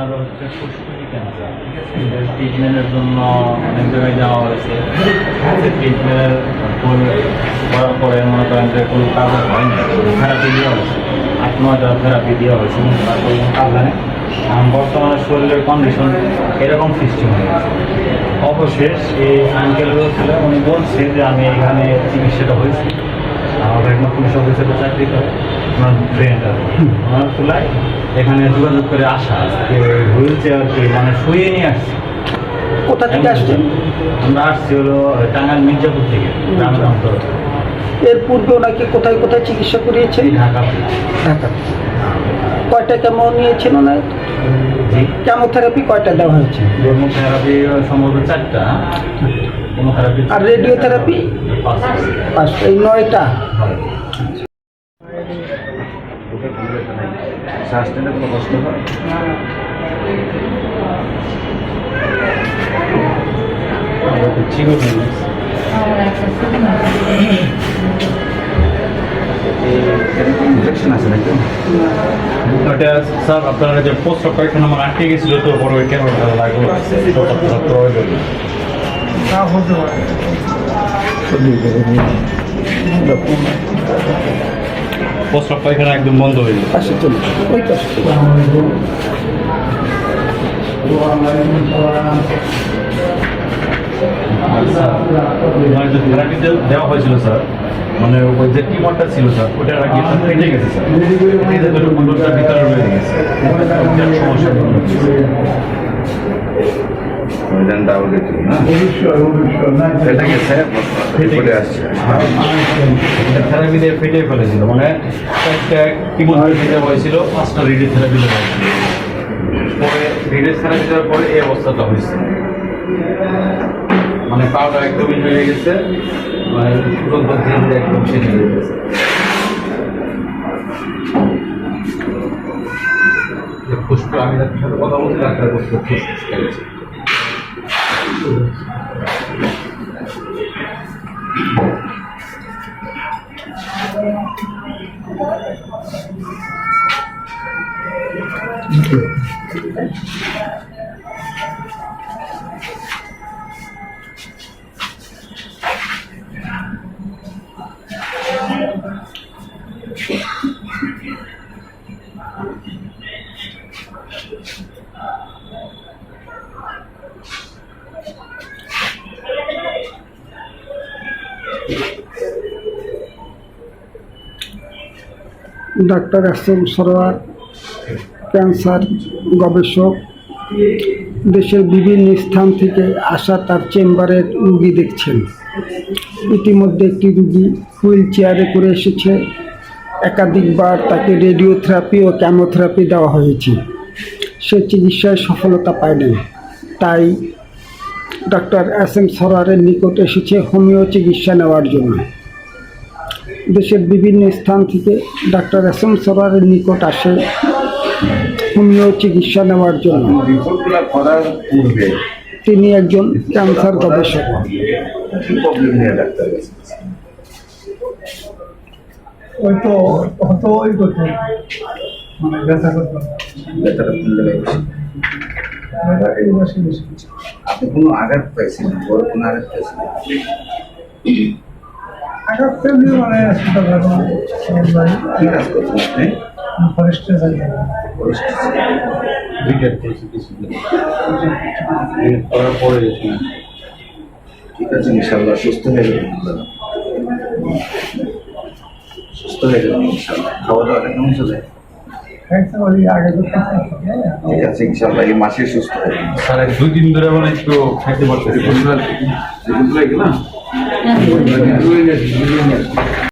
ওনার হচ্ছে ফুসফুসি ক্যান্সার ট্রিটমেন্টের জন্য অনেক জায়গায় যাওয়া হয়েছে। ট্রিটমেন্টের পরে মনে করেন যে কোনো কাজ হয়নি থেরাপি দেওয়া হয়েছে। আট নয়টা থেরাপি দেওয়া হয়েছে। কিন্তু তার কোনো কাজ এখন বর্তমানে শরীরের কন্ডিশন এরকম সৃষ্টি হয়ে গেছে। অবশেষ এই আঙ্কেল ছিল উনি বলছে যে আমি এখানে চিকিৎসাটা হয়েছি। আমাদের পুলিশ অফিসের চাকরি করে। ওনার ফ্রেন্ড আর কি। ওনার তুলায় এখানে যোগাযোগ করে আসা যে হুইল চেয়ার মানে শুয়ে নিয়ে আসছি। কোথা থেকে আসছেন? আমরা আসছি হলো টাঙ্গাইল মির্জাপুর থেকে গ্রামের অন্তর এর পূর্বে ওনাকে কোথায় কোথায় চিকিৎসা করিয়েছেন? ঢাকা ঢাকা। কয়টা কেমন নিয়েছেন ওনার? কেমোথেরাপি কয়টা দেওয়া হয়েছে? থেরাপি সম্ভবত চারটা। কেমোথেরাপি আর রেডিওথেরাপি পাঁচটা পাঁচটা এই নয়টা। ওটা স্যার, আপনার যে পোস্ট অপারেশন আমার আটকে গেছিল, তো বড় কেন লাগল। হয়ে মানে যে থেরাপি দেওয়া হয়েছিল স্যার মানে ওই যে টিমারটা ছিল স্যার ওটা আর কি ফেটে গেছে স্যার ভিতরে রয়ে গেছে সমস্যা ওইখান ডাউন গেছিল না ফেটে আসছে থেরাপি মানে পরে এই অবস্থাটা হয়েছে মানে পাউডা একদমই হয়ে গেছে মানে একদম শেষ হয়ে গেছে ফুসফুস আমি কথা বলছি ডাক্তার ফুসফুস কেটেছে doctor S M Sarwar cancer গবেষক। দেশের বিভিন্ন স্থান থেকে আসা তার চেম্বারে রুগী দেখছেন। ইতিমধ্যে একটি রুগী হুইল চেয়ারে করে এসেছে। একাধিকবার তাকে রেডিওথেরাপি ও ক্যামোথেরাপি দেওয়া হয়েছে। সে চিকিৎসায় সফলতা পায়নি। তাই ডক্টর এস এম সরোয়ারের নিকট এসেছে হোমিও চিকিৎসা নেওয়ার জন্য। দেশের বিভিন্ন স্থান থেকে ডাক্তার এস এম সরোয়ারের নিকট আসে হোমিও চিকিৎসা নেওয়ার জন্য। করার পূর্বে তিনি একজন ক্যান্সার গবেষক। কি প্রবলেম নিয়ে ডাক্তার ওই তো হতো ওই করতো মানে আপনি কোনো আঘাত পাইছিলেন বড় কোনো আঘাত আঘাত মানে হাসপাতাল করছেন আপনি রিটায়ার করেছি কিছুদিন করার পরে ঠিক আছে ইনশাল্লাহ সুস্থ হয়ে যাবেন সুস্থ হয়ে যাবেন ইনশাল্লাহ। খাওয়া দাওয়াটা কেমন চলে? খাইতে আগে ঠিক আছে ইনশাল্লাহ এই মাসে সুস্থ হয়ে স্যার এক দুই দিন ধরে মানে একটু খাইতে রিপোর্টগুলো না